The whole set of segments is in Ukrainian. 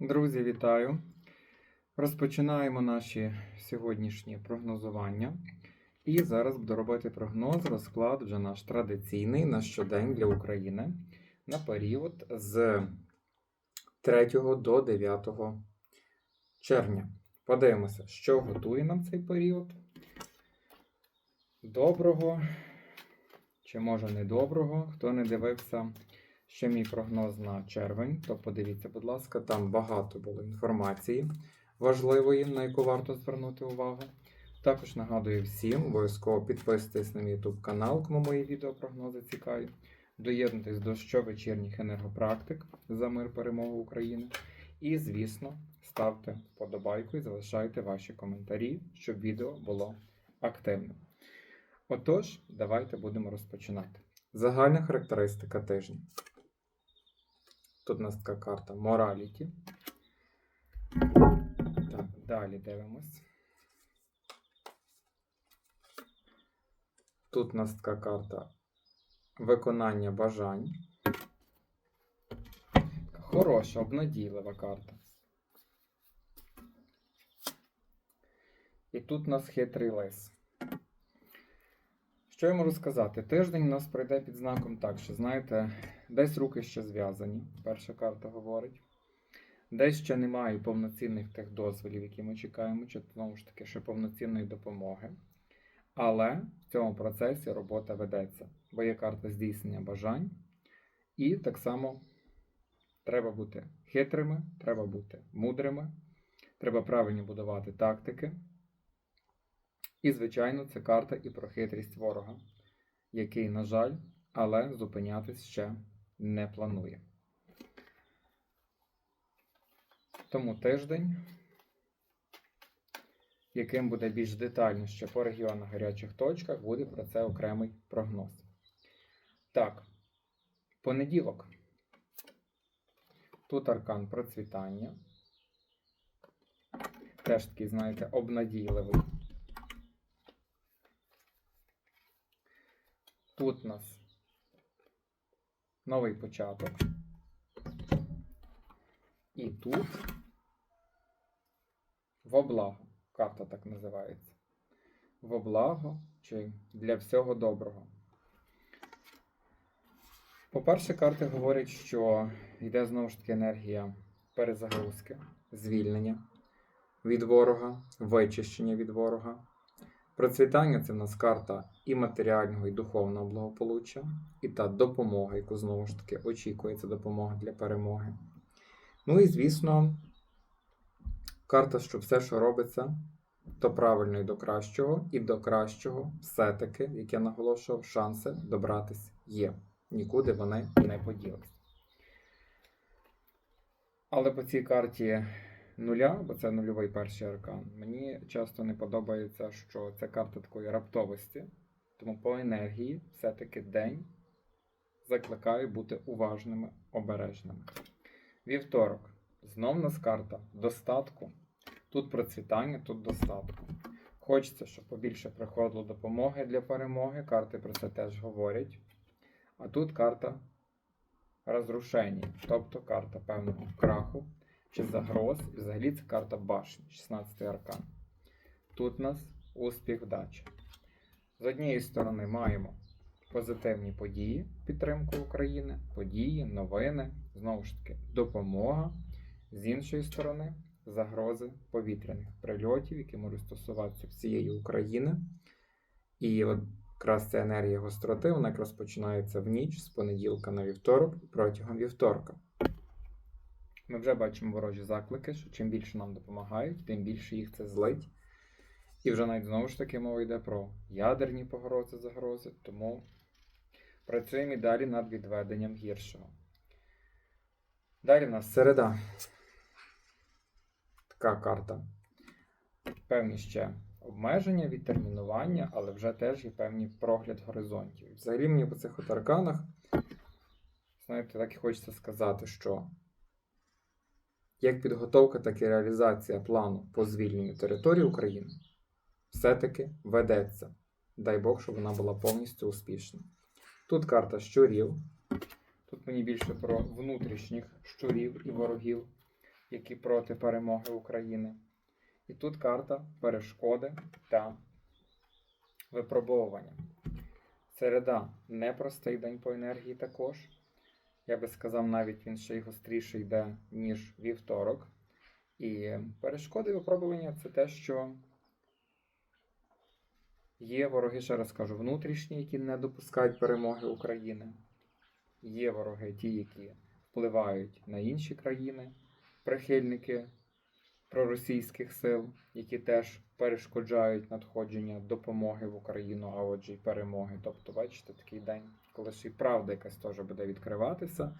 Друзі, вітаю! Розпочинаємо наші сьогоднішні прогнозування. І зараз буду робити прогноз, розклад вже наш традиційний на щодень для України на період з 3 до 9 червня. Подивимося, що готує нам цей період. Доброго, чи може недоброго. Хто не дивився ще мій прогноз на червень, то подивіться, будь ласка, там багато було інформації важливої, на яку варто звернути увагу. Також нагадую всім, обов'язково підписуйтесь на мій YouTube канал, кому мої відеопрогнози цікаві. Доєднуйтесь до щовечірніх енергопрактик за мир перемогу України. І, звісно, ставте вподобайку і залишайте ваші коментарі, щоб відео було активним. Отож, давайте будемо розпочинати. Загальна характеристика тижня. Тут у нас така карта Morality. Так, далі дивимось. Тут у нас така карта виконання бажань. Хороша, обнадійлива карта. І тут у нас хитрий лис. Що я можу сказати? Тиждень у нас пройде під знаком так, що, знаєте, десь руки ще зв'язані, перша карта говорить. Десь ще немає повноцінних тих дозволів, які ми чекаємо, чи знову ж таки ще повноцінної допомоги. Але в цьому процесі робота ведеться, бо є карта здійснення бажань. І так само треба бути хитрими, треба бути мудрими, треба правильно будувати тактики. І, звичайно, це карта і про хитрість ворога, який, на жаль, але зупинятись ще не планує. Тому тиждень, яким буде більш детально ще по регіонах гарячих точках, буде про це окремий прогноз. Так, понеділок. Тут аркан процвітання. Теж такий, знаєте, обнадійливий. Тут у нас новий початок. І тут во благо. Карта так називається. Во благо чи для всього доброго. По-перше, карти говорять, що йде знову ж таки енергія перезагрузки, звільнення від ворога, вичищення від ворога. Процвітання це в нас карта і матеріального, і духовного благополуччя, і та допомога, яку знову ж таки очікується допомога для перемоги. Ну і, звісно, карта, що все, що робиться, то правильно і до кращого, і до кращого все-таки, як я наголошував, шанси добратись є. Нікуди вони не поділись. Але по цій карті нуля, бо це нульовий перший аркан, мені часто не подобається, що це карта такої раптовості. Тому по енергії все-таки день закликаю бути уважними, обережними. Вівторок. Знов нас карта достатку. Тут процвітання, тут достатку. Хочеться, щоб побільше приходило допомоги для перемоги. Карти про це теж говорять. А тут карта розрушення, тобто карта певного краху чи загроз. І взагалі це карта башні, 16 аркан. Тут у нас успіх вдача. З однієї сторони маємо позитивні події, підтримку України, події, новини, знову ж таки, допомога. З іншої сторони, загрози повітряних прильотів, які можуть стосуватися всієї України. І от якраз ця енергія гостроти, вона якраз починається в ніч з понеділка на вівторок протягом вівторка. Ми вже бачимо ворожі заклики, що чим більше нам допомагають, тим більше їх це злить. І вже навіть знову ж таки мова йде про ядерні погрози, загрози, тому працюємо і далі над відведенням гіршого. Далі в нас середа. Така карта. Певні ще обмеження, відтермінування, але вже теж є певний прогляд горизонтів. Взагалі мені по цих арканах, знаєте, так і хочеться сказати, що як підготовка, так і реалізація плану по звільненню території України все-таки ведеться. Дай Бог, щоб вона була повністю успішна. Тут карта щурів. Тут мені більше про внутрішніх щурів і ворогів. які проти перемоги України. І тут карта перешкоди та випробовування. Середа непростий день по енергії також. Я би сказав, навіть він ще й гостріше йде, ніж вівторок. І перешкоди випробування це те, що є вороги, ще раз кажу, внутрішні, які не допускають перемоги України. Є вороги, ті, які впливають на інші країни, прихильники проросійських сил, які теж перешкоджають надходження допомоги в Україну, а отже, й перемоги. Тобто, бачите, такий день, коли ще й правда якась теж буде відкриватися.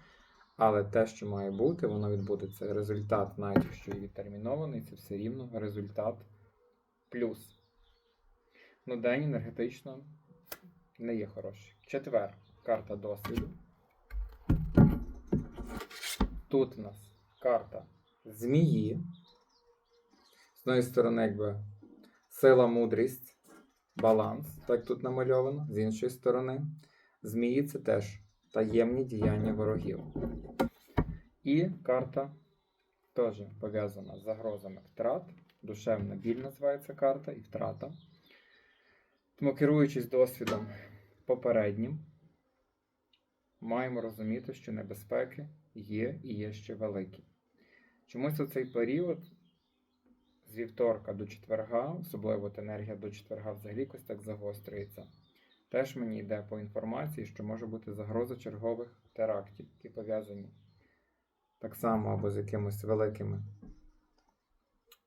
Але те, що має бути, воно відбудеться. Результат, навіть якщо і відтермінований, це все рівно результат плюс. Ну, день енергетично не є хороший. Четвер. Карта досвіду. Тут у нас карта змії. З однієї сторони, якби сила, мудрість, баланс, так тут намальовано. З іншої сторони, змії це теж таємні діяння ворогів. І карта теж пов'язана з загрозами втрат. Душевна біль називається карта і втрата. Тому, керуючись досвідом попереднім, маємо розуміти, що небезпеки є і є ще великі. Чомусь у цей період з вівторка до четверга, особливо от енергія до четверга взагалі якось так загострюється. Теж мені йде по інформації, що може бути загроза чергових терактів, які пов'язані так само або з якимись великими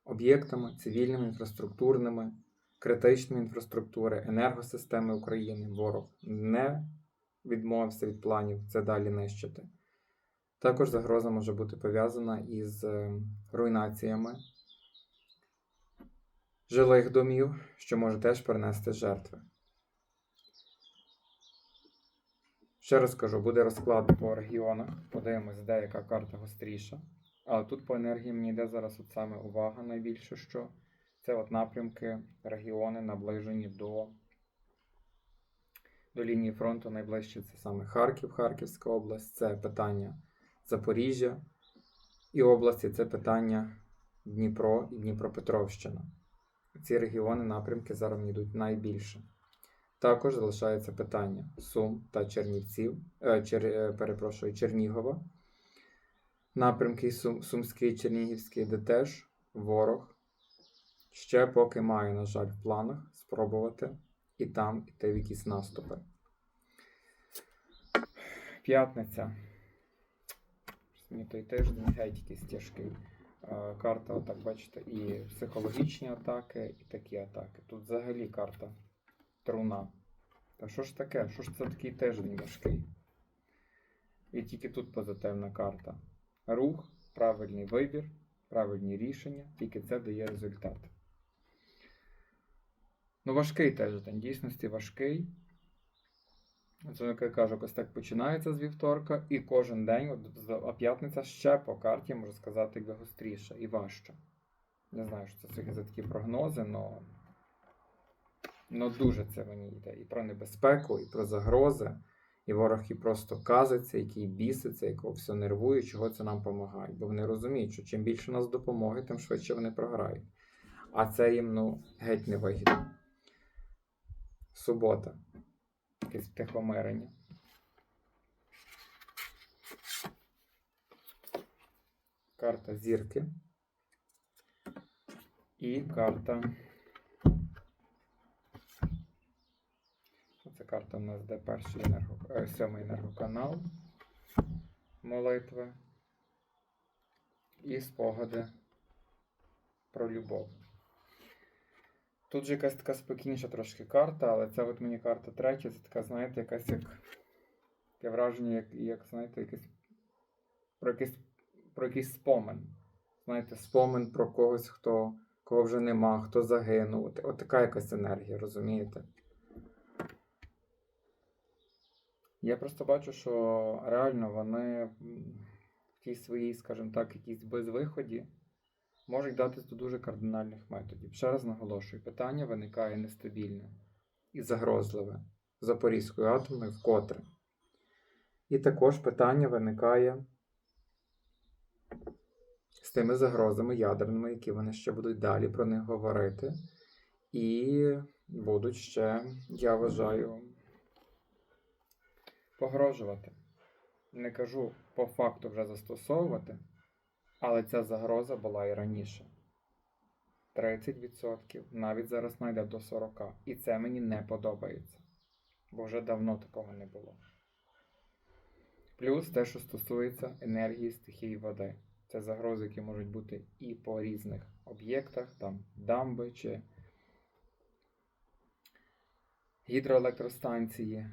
об'єктами, цивільними, інфраструктурними, критичними інфраструктури, енергосистеми України. Ворог не відмовився від планів це далі нищити. Також загроза може бути пов'язана із е, руйнаціями жилих домів, що може теж принести жертви. Ще раз кажу, буде розклад по регіонах. Подивимось, де яка карта гостріша. Але тут по енергії мені йде зараз от саме увага найбільше, що це от напрямки, регіони наближені до, до лінії фронту. Найближче це саме Харків, Харківська область, це питання Запоріжжя і області це питання Дніпро і Дніпропетровщина. Ці регіони напрямки зараз йдуть найбільше. Також залишається питання Сум та Чернівців, е, чер, е, перепрошую, Чернігова. Напрямки Сум, Сумський, Чернігівський, де теж ворог. Ще поки маю, на жаль, в планах спробувати і там іти в якісь наступи. П'ятниця. Мені той тиждень геть якийсь тяжкий. Е, Карта, отак бачите, і психологічні атаки, і такі атаки. Тут взагалі карта труна. Та що ж таке? Що ж це такий тиждень важкий? І тільки тут позитивна карта. Рух, правильний вибір, правильні рішення, тільки це дає результат. Ну, важкий тиждень, дійсності важкий. Це, як я кажу, ось так починається з вівторка, і кожен день, от, п'ятниця ще по карті, можу сказати, якби гостріше і важче. Не знаю, що це за такі прогнози, але ну, дуже це мені йде. І про небезпеку, і про загрози, і ворог і просто казиться, який біситься, якого все нервує, чого це нам допомагає. Бо вони розуміють, що чим більше нас допомоги, тим швидше вони програють. А це їм ну, геть не вигідно. Субота. Якесь втихомирення. Карта зірки. І карта. Це карта у нас де перший енерго... е, сьомий енергоканал. Молитви. І спогади про любов. Тут же якась така спокійніша трошки карта, але це от мені карта третя, це така, знаєте, якась як. Таке враження, як, як знаєте, якесь. Про якийсь, про якийсь спомин. Знаєте, спомин про когось, хто, кого вже нема, хто загинув. От, от така якась енергія, розумієте? Я просто бачу, що реально вони в тій своїй, скажімо так, якійсь безвиході можуть датись до дуже кардинальних методів. Ще раз наголошую, питання виникає нестабільне і загрозливе Запорізькою атомною вкотре. І також питання виникає з тими загрозами ядерними, які вони ще будуть далі про них говорити. І будуть ще, я вважаю, погрожувати. Не кажу по факту вже застосовувати, але ця загроза була і раніше. 30%, навіть зараз знайде до 40%. І це мені не подобається. Бо вже давно такого не було. Плюс те, що стосується енергії стихії води. Це загрози, які можуть бути і по різних об'єктах, там дамби чи гідроелектростанції,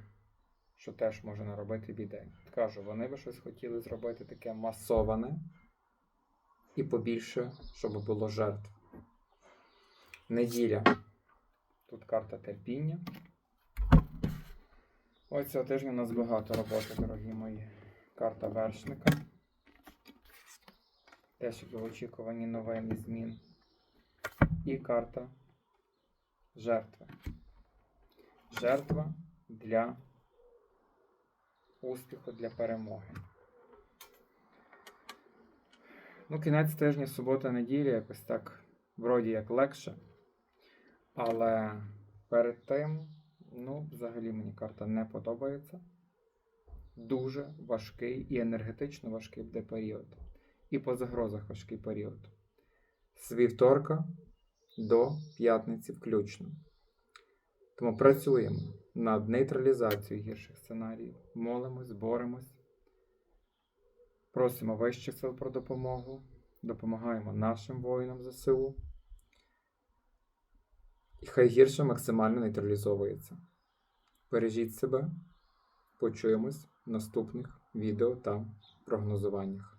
що теж може наробити біди. Кажу, вони би щось хотіли зробити таке масоване і побільше, щоб було жертв. Неділя. Тут карта терпіння. Ось цього тижня у нас багато роботи, дорогі мої. Карта вершника. Теж в очікуванні новин і змін. І карта жертви. Жертва для успіху, для перемоги. Ну, кінець тижня, субота, неділя, якось так, вроді як легше. Але перед тим, ну, взагалі мені карта не подобається. Дуже важкий і енергетично важкий буде період. І по загрозах важкий період. З вівторка до п'ятниці включно. Тому працюємо над нейтралізацією гірших сценаріїв. Молимось, боремось, просимо вищих сил про допомогу, допомагаємо нашим воїнам ЗСУ. І хай гірше максимально нейтралізовується. Бережіть себе, почуємось в наступних відео та прогнозуваннях.